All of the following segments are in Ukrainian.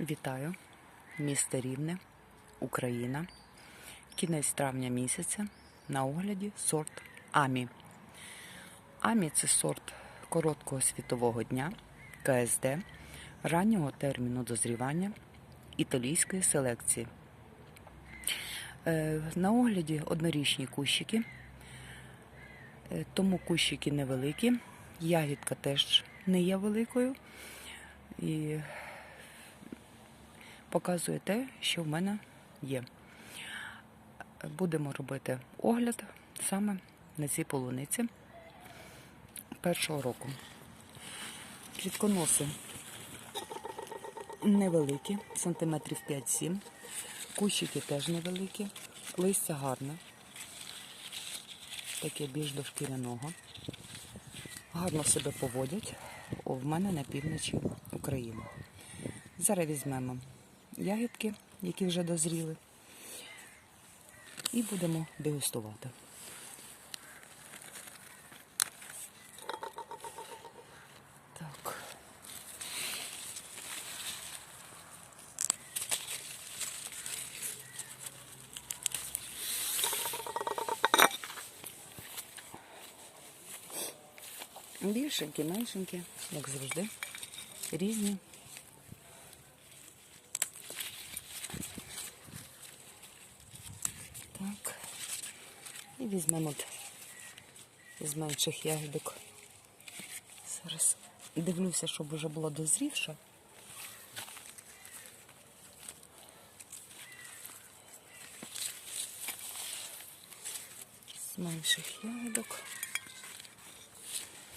Вітаю, місто Рівне, Україна. Кінець травня місяця. На огляді сорт Амі. Амі це сорт короткого світового дня, КСД, раннього терміну дозрівання італійської селекції. Е, На огляді однорічні кущики, Е, тому кущики невеликі. Ягідка теж не є великою. І показує те, що в мене є. Будемо робити огляд саме на цій полуниці першого року. Квітконоси невеликі, сантиметрів 5-7. Кущики теж невеликі, листя гарне, таке більш до шкіряного. Гарно себе поводять в мене на півночі України. Зараз візьмемо ягідки, які вже дозріли, і будемо дегустувати. Так. Більшенькі, меншенькі, як завжди, різні. Так. І візьмемо от з менших ягідок. Зараз дивлюся, щоб вже було дозрівше. З менших ягідок.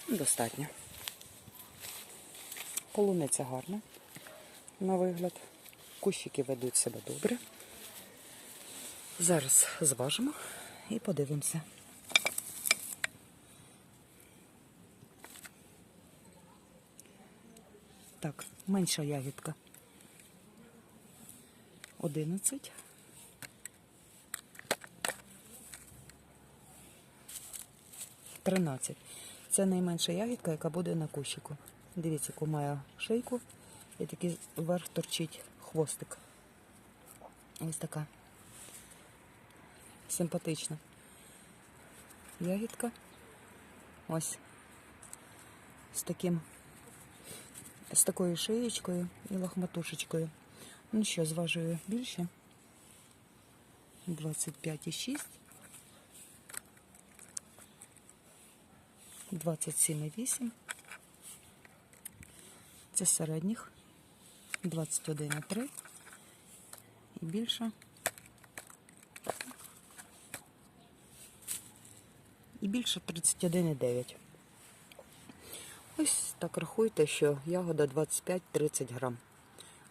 Достатньо. Полуниця гарна на вигляд. Кущики ведуть себе добре. Зараз зважимо і подивимося. Так, менша ягідка. 11. Тринадцять. Це найменша ягідка, яка буде на кущику. Дивіться, яку має шийку і такий вверх торчить хвостик. Ось така. Симпатична. Ягідка. Ось. З таким, з такою шиєчкою і лохматушечкою. Ну що, зважую більше. 25,6. 27,8. Це середніх. 21,3. І більше. Більше 31,9. Ось так рахуйте, що ягода 25-30 грам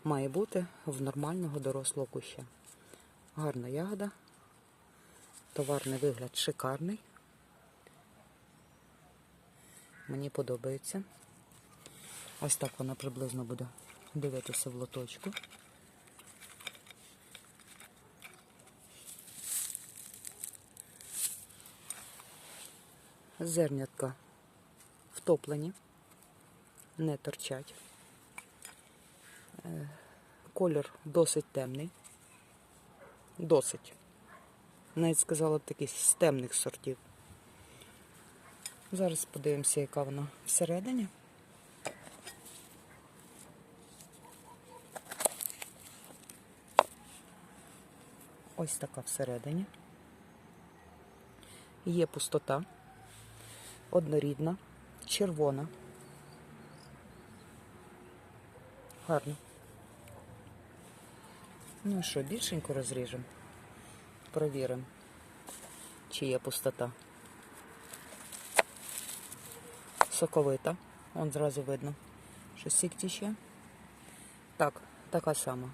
має бути в нормального дорослого куща. Гарна ягода. Товарний вигляд шикарний. Мені подобається. Ось так вона приблизно буде дивитися в лоточку. Зернятка втоплені, не торчать. Е, Колір досить темний. Досить. Навіть сказала б такий з темних сортів. Зараз подивимося, яка вона всередині. Ось така всередині. Є пустота, однорідна, червона. Гарно. Ну що, більшенько розріжемо. Провіримо, чи є пустота. Соковита. Вон зразу видно, що сік тіче. Так, така сама.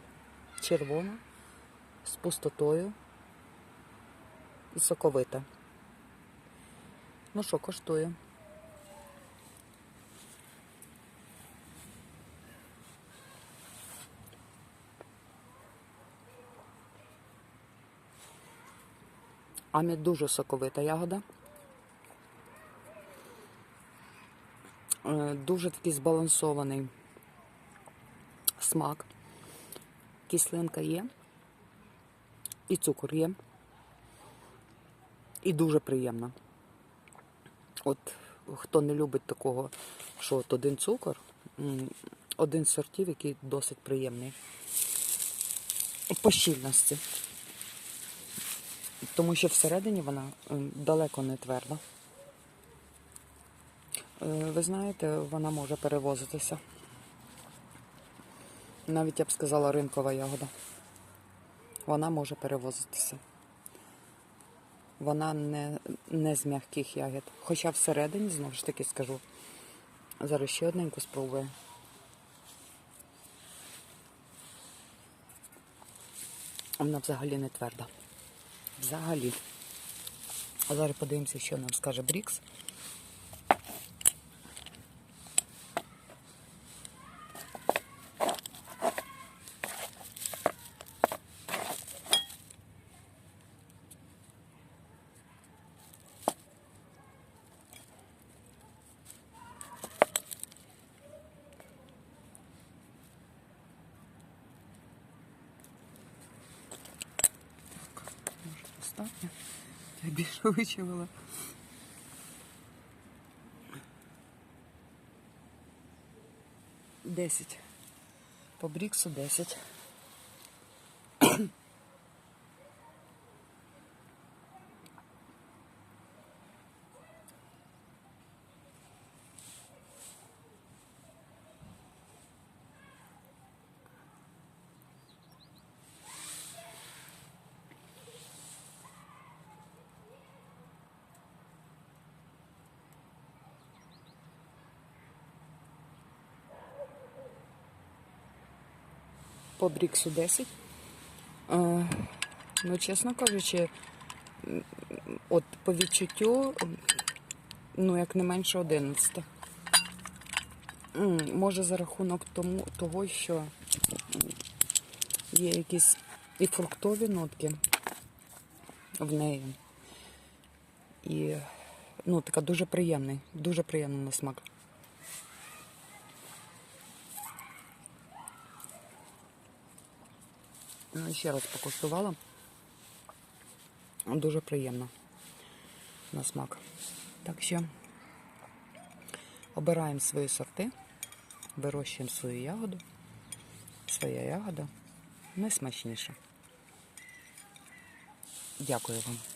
Червона, з пустотою і соковита. Ну що, коштує? Амі дуже соковита ягода. Е, Дуже такий збалансований смак. кислинка є, і цукор є. І дуже приємно. От хто не любить такого, що от один цукор, один з сортів, який досить приємний. По щільності. Тому що всередині вона далеко не тверда. Е, Ви знаєте, вона може перевозитися. Навіть я б сказала ринкова ягода. Вона може перевозитися. Вона не, не з м'яких ягід. Хоча всередині, знову ж таки скажу, зараз ще одненьку спробую. Вона взагалі не тверда. Взагалі. А зараз подивимося, що нам скаже Брікс. Може, достатньо? Я більше вичавила. Десять. По Бріксу десять. По Бріксу 10. Е, ну, чесно кажучи, от по відчуттю, ну, як не менше 11. Може за рахунок тому, того, що є якісь і фруктові нотки в неї. І ну, така дуже приємний, дуже приємний на смак. Ще раз покуштувала. Дуже приємно на смак. Так що обираємо свої сорти, вирощуємо свою ягоду. Своя ягода найсмачніша. Дякую вам.